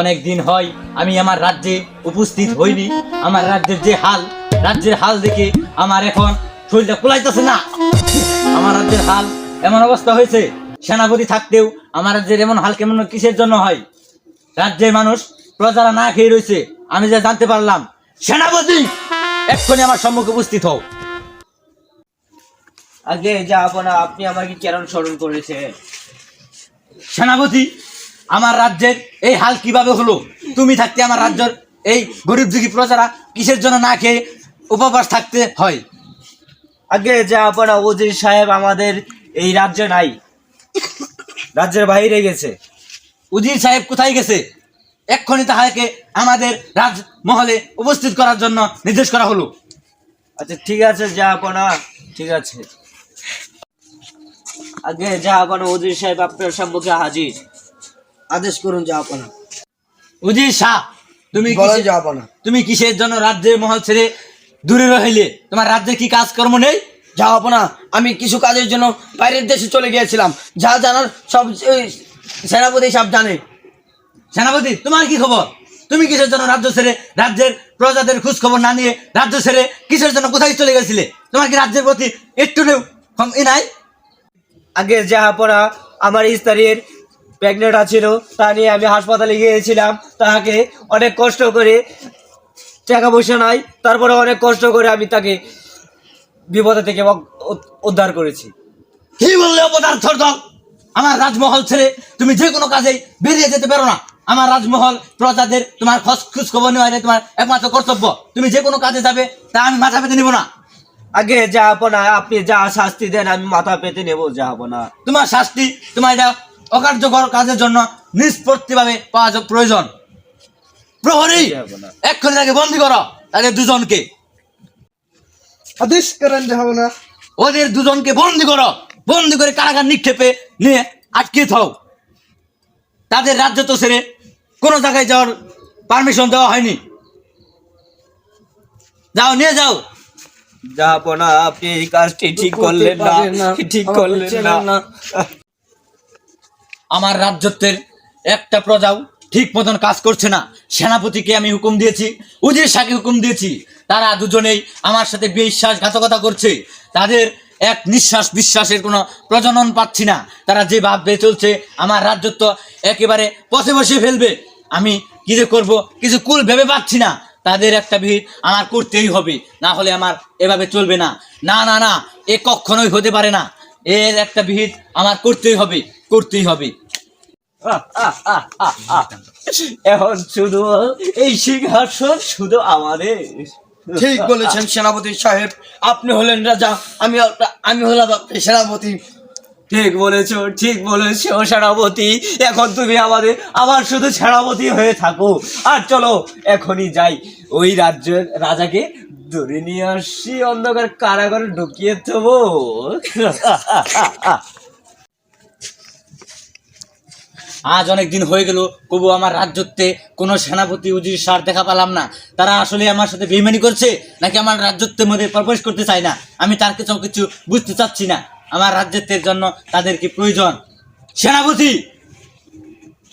অনেক দিন হয় আমি আমার রাজ্যে উপস্থিত হইনি। আমার রাজ্যের যে হাল, রাজ্যের হাল দেখে আমার এখন শরীরটা কুলাইতেছে না। আমার রাজ্যের হাল এমন অবস্থা হয়েছে, সেনাপতি থাকতেও আমার রাজ্যের এমন হাল কেমন কিসের জন্য হয়? রাজ্যের মানুষ প্রজারা না খেয়ে রয়েছে, আমি যা জানতে পারলাম। সেনাপতি, এক্ষুনি আমার সম্মুখে উপস্থিত হও। আগে যাব না আপনি আমাকে কেন স্মরণ করেছে সেনাপতি আমার রাজ্যের এই হাল কীভাবে হলো? তুমি থাকতে আমার রাজ্যের এই গরিব দুঃখী প্রজারা কিসের জন্য না খেয়ে উপবাস থাকতে হয়? আগে যাব না উজির সাহেব আমাদের এই রাজ্যে নাই রাজ্যের বাইরে গেছে। উজির সাহেব কোথায় গেছে? এক্ষুনি তাহাকে আমাদের রাজমহলে উপস্থিত করার জন্য নির্দেশ করা হলো। আচ্ছা ঠিক আছে যাব না ঠিক আছে। আগে যা না উজির সাহেব আপনার সম্মুখে হাজির আদেশ করুন যাব না উজির শাহ তুমি বলেন কিসে- তুমি কিসের জন্য রাজ্যের মহল ছেড়ে দূরে রহিলে? তোমার রাজ্যে কি কাজকর্ম নেই? যাব না আমি কিছু কাজের জন্য বাইরের দেশে চলে গিয়েছিলাম। যা জানার সব সেনাপতি সব জানে। সেনাপতি তোমার কি খবর? তুমি কিসের জন্য রাজ্য ছেড়ে রাজ্যের প্রজাদের খোঁজ খবর না নিয়ে রাজ্য ছেড়ে কিসের জন্য কোথায় চলে গেছিলে? তোমার কি রাজ্যের প্রতি একটু নাই? আগে যাব পড়া আমার স্ত্রীর প্রেগনেন্ট আছিল তা নিয়ে আমি হাসপাতালে গিয়েছিলাম। তাকে অনেক কষ্ট করে টাকা পয়সা নাই তারপরে অনেক কষ্ট করে আমি তাকে বিপদ থেকে উদ্ধার করেছি। কি বললে অপদার্থর দল? আমার রাজমহল ছেড়ে তুমি যে কোনো কাজেই বেরিয়ে যেতে পারো না। আমার রাজমহল প্রজাদের তোমার খোঁজ খবর নেওয়া তোমার একমাত্র কর্তব্য। তুমি যে কোনো কাজে যাবে তা আমি মাথা পেতে নিব না। আগে যাব না আপনি যা শাস্তি দেন আমি মাথা পেতে নেব যাব না তোমার শাস্তি তোমার এটা অকার্যকর কাজের জন্য নিষ্পত্তিভাবে পাওয়া প্রয়োজন। প্রহরী এক্ষুনি তাকে বন্দি করো তাদের দুজনকে। আদেশ করেন যাব না। ওদের দুজনকে বন্দি করো বন্দি করে কারাগার নিক্ষেপে নিয়ে আটকে থাও। তাদের রাজ্য তো ছেড়ে কোনো জায়গায় যাওয়ার পারমিশন দেওয়া হয়নি। যাও নিয়ে যাও। যাব না আপনি এই কাজটি ঠিক করলেন না ঠিক করলেন না। আমার রাজ্যত্বের একটা প্রজাও ঠিক মতন কাজ করছে না। সেনাপতিকে আমি হুকুম দিয়েছি, উজির শাহকে হুকুম দিয়েছি। তারা দুজনেই আমার সাথে বিশ্বাসঘাতকতা করছে। তাদের এক নিঃশ্বাস বিশ্বাসের কোনো প্রজনন পাচ্ছি না। তারা যে ভাববে চলছে, আমার রাজ্যত্ব একেবারে পথে বসে ফেলবে। আমি কি যে করব, কিছু কুল ভেবে পাচ্ছি না। তাদের একটা ভিড় আমার করতেই হবে, না হলে আমার এভাবে চলবে না। না না না, এ কখনোই হতে পারে না। এর একটা ভিড় আমার করতেই হবে। করতেই হবে। এখন শুধু এই সিংহাসন শুধু আমাদের। ঠিক বলেছেন সেনাপতি সাহেব। আপনি হলেন রাজা আমি আমি হলাম আপনার সেনাপতি। ঠিক বলেছ ঠিক বলেছ সেনাপতি। এখন তুমি আমাদের আমার শুধু সেনাপতি হয়ে থাকো। আর চলো এখনই যাই। ওই রাজ্যের রাজাকে ধরে নিয়ে আসি অন্ধকার কারাগারে ঢুকিয়ে দেবো। আজ অনেক দিন হয়ে গেল কবু আমার রাজ্যত্বে কোনো সেনাপতি উজির সার দেখা পেলাম না। তারা আসলে আমার সাথে বেইমানি করছে নাকি আমার রাজ্যত্বের মধ্যে প্রবেশ করতে চায় না? আমি তার কিছু কিছু বুঝতে চাচ্ছি না। আমার রাজ্যত্বের জন্য তাদের কি প্রয়োজন? সেনাপতি!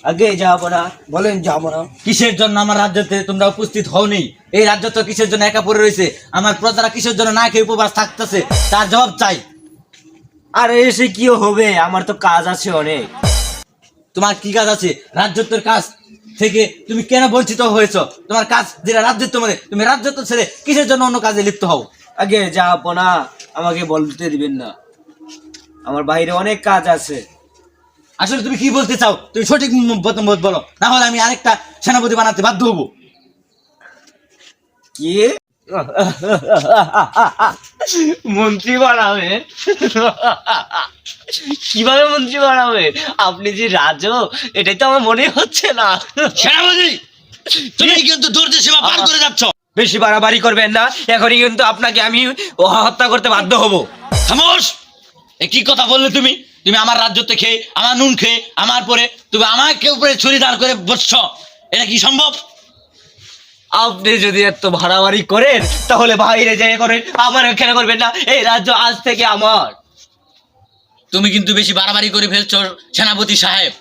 আগে যাব না বলেন যাব না কিসের জন্য আমার রাজ্যতে তোমরা উপস্থিত হওনি? এই রাজ্য তো কিসের জন্য একা পড়ে রয়েছে? আমার প্রজারা কিসের জন্য না খেয়ে উপবাস থাকতেছে? তার জবাব চাই। আর এসে কি হবে? আমার তো কাজ আছে অনেক। তোমার কি কাজ আছে? রাজ্যত্বের কাজ থেকে তুমি কেন বঞ্চিত হয়েছ? তোমার কাজ যেটা রাজ্যত্ব মধ্যে তুমি রাজ্যত্ব ছেড়ে কিসের জন্য অন্য কাজে লিপ্ত হও? আগে যাব না আমাকে বলতে দিবেন না। আমার বাইরে অনেক কাজ আছে। আসলে তুমি কি বলতে চাও? তুমি সঠিক বলো। না হলে আমি আরেকটা সেনাপতি বানাতে বাধ্য হব। কি? মন্ত্রী বানাবে কীভাবে মন্ত্রী বানাবে আপনি যে রাজ এটাই তো আমার মনে হচ্ছে না। সেনাপতি তুমি কিন্তু ধৈর্য সীমা পার করে যাচ্ছ। বেশি বাড়াবাড়ি করবেন না এখনই কিন্তু আপনাকে আমি হত্যা করতে বাধ্য হব। খামোশ এ কি কথা বললে তুমি? তুমি আমার রাজ্যতে খেয়ে আমার নুন খেয়ে আমার পরে তুমি আমাকে উপরে ছুরি দাঁড় করে বসছ। এটা কি সম্ভব? আপনি যদি এত ভাড়াবাড়ি করেন তাহলে বাইরে যেয়ে করেন আমার এখানে করবেন না। এই রাজ্য আজ থেকে আমার। তুমি কিন্তু বেশি বাড়াবাড়ি করে ফেলছো সেনাপতি সাহেব।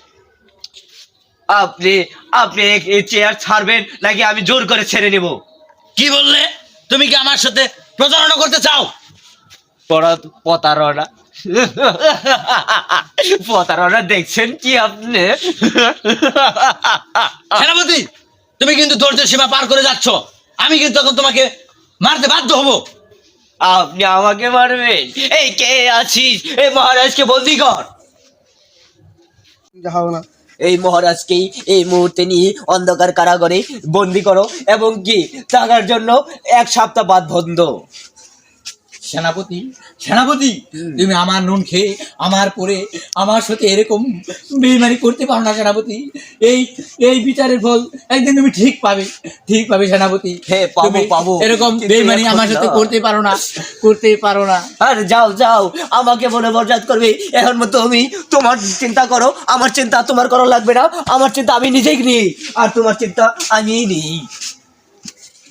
আপনি আপনি এই চেয়ার ছাড়বেন নাকি আমি জোর করে ছেড়ে নেব? কি বললে? তুমি কি আমার সাথে প্রতারণা করতে চাও? পরা- প্রতারণা? প্রতারণা দেখছেন কি আপনি? সেনাপতি তুমি কিন্তু ধৈর্যের সীমা পার করে যাচ্ছ। আমি কিন্তু তখন তোমাকে মারতে বাধ্য হব। আপনি আমাকে মারবেন। এই কে আছিস? এই মহারাজকে বন্দি কর। এই মহারাজকেই এই মুহূর্তে নিয়ে অন্ধকার কারাগারে বন্দি করো এবং কি থাকার জন্য এক সপ্তাহ বাদ বন্ধ। সেনাপতি সেনাপতি তুমি আমার নুন খেয়ে আমার পরে আমার সাথে এরকম বেইমানি করতে পারো না সেনাপতি। এই এই বিচারের ফল একদিন তুমি ঠিক পাবে ঠিক পাবে সেনাপতি। হ্যাঁ, পাবো, পাবো। এরকম বেইমানি আমার সাথে করতে পারো না করতে পারো না। আর যাও যাও আমাকে মনে বরজাত করবে। এখন মতো তুমি তোমার চিন্তা করো আমার চিন্তা তোমার করা লাগবে না। আমার চিন্তা আমি নিজেই নিই আর তোমার চিন্তা আমি নিই।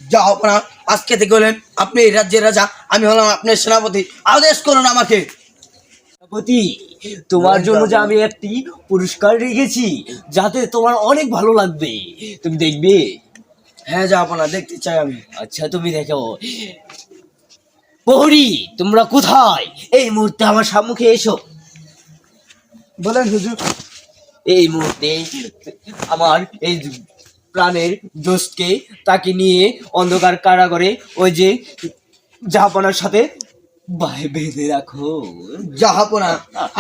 জাহাপনা আজকে থেকে হলেন আপনি এই রাজ্যের রাজা আমি হলাম আপনার সেনাপতি। আদেশ করুন আমাকে। সেনাপতি তোমার জন্য যে আমি একটি পুরস্কার রেখেছি যাতে তোমার অনেক ভালো লাগবে। তুমি দেখবে। হ্যাঁ জাহাপনা দেখতে চাই আমি। আচ্ছা তুমি দেখো। প্রহরী তোমরা কোথায়? এই মুহূর্তে আমার সম্মুখে এসো। বলেন হুজুর। এই মুহূর্তে আমার এই প্রাণের জোসকে তাকে নিয়ে অন্ধকার কারাগারে ওই যে জাহাপনার সাথে বেঁধে রাখো। জাহাপনা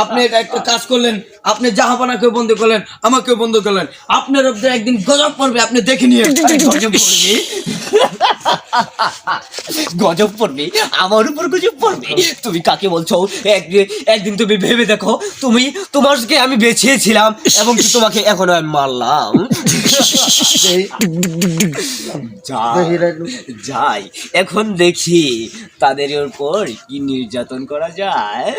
আপনি এটা একটা কাজ করলেন আপনি জাহাপনাকে বন্ধ করলেন আমাকেও বন্ধ করলেন। আপনার একদিন গজব পড়বে আপনি দেখে নিয়ে গজব পড়বে, আমার উপর গজব পড়বে। তুমি কাকে বলছো? একদিন একদিন তুমি ভেবে দেখো, তুমি তোমাকে আমি বেঁচেছিলাম এবং তোমাকে এখন আমি মারলাম। যাই, এখন দেখি তাদের উপর কি নির্যাতন করা যায়।